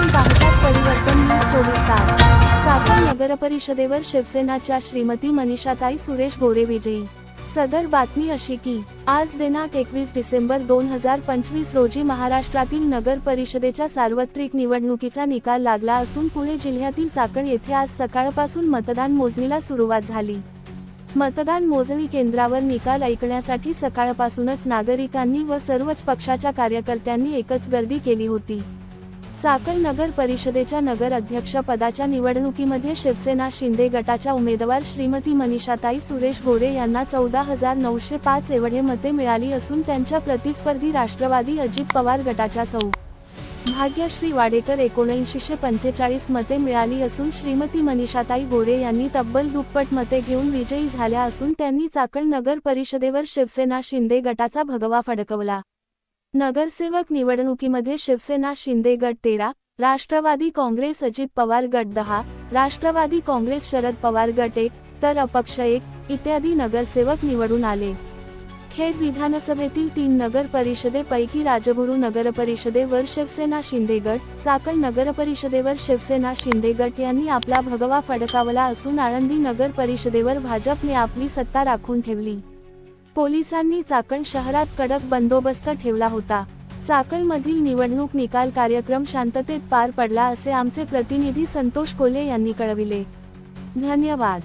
आपण पाहतात परिवर्तन न्यूज चोवीस तास. चाकण नगरपरिषदेवर शिवसेनाच्या श्रीमती मनीषाताई सुरेश गोरे विजयी. सदर बातमी अशी की आज दिनांक एकवीस डिसेंबर दोन हजार पंचवीस रोजी महाराष्ट्रातील नगर परिषदेच्या सार्वत्रिक निवडणुकीचा निकाल लागला असून पुणे जिल्ह्यातील चाकण येथे आज सकाळपासून मतदान मोजणीला सुरुवात झाली. मतदान मोजणी केंद्रावर निकाल ऐकण्यासाठी सकाळपासूनच नागरिकांनी व सर्वच पक्षाच्या कार्यकर्त्यांनी एकच गर्दी केली होती. चाकण नगर परिषदेच्या नगर अध्यक्षपदाच्या निवडणुकीमध्ये शिवसेना शिंदे गटाच्या उमेदवार श्रीमती मनीषाताई सुरेश गोरे यांना चौदा हजार नऊशे पाच एवढे मते मिळाली असून त्यांच्या प्रतिस्पर्धी राष्ट्रवादी अजित पवार गटाच्या सौ. भाग्यश्री वाडेकर एकोणऐंशीशे पंचेचाळीस मते मिळाली असून श्रीमती मनीषाताई गोरे यांनी तब्बल दुप्पट मते घेऊन विजयी झाल्या असून त्यांनी चाकण नगर परिषदेवर शिवसेना शिंदे गटाचा भगवा फडकवला. नगरसेवक निवडणुकीमध्ये शिवसेना शिंदे गट तेरा राष्ट्रवादी काँग्रेस अजित पवार गट दहा राष्ट्रवादी काँग्रेस शरद पवार गट एक तर अपक्ष एक इत्यादी नगरसेवक निवडून आले. खेड विधानसभेतील तीन नगर परिषदेपैकी राजगुरू नगर परिषदेवर शिवसेना शिंदे गट चाकण नगर परिषदेवर शिवसेना शिंदे गट यांनी आपला भगवा फडकावला असून आळंदी नगर परिषदेवर भाजपने आपली सत्ता राखून ठेवली. पोलिसांनी चाकण शहरात कडक बंदोबस्त ठेवला होता. चाकणमधील निवडणूक निकाल कार्यक्रम शांततेत पार पडला असे आमचे प्रतिनिधी संतोष कोले यांनी कळविले. धन्यवाद.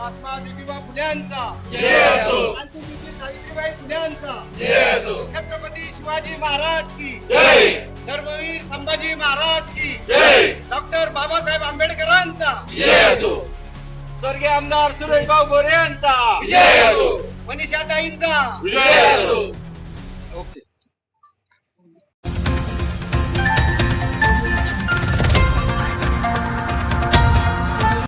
महात्मा ज्योतिबा फुल्यांचा क्रांतीज्योती सावित्रीबाई फुल्यांचा छत्रपती शिवाजी महाराज की. धर्मवीर संभाजी महाराज की. डॉक्टर बाबासाहेब आंबेडकरांचा. स्वर्गीय आमदार सुरेशभाऊ गोरे यांचा मनीषाताईंचा.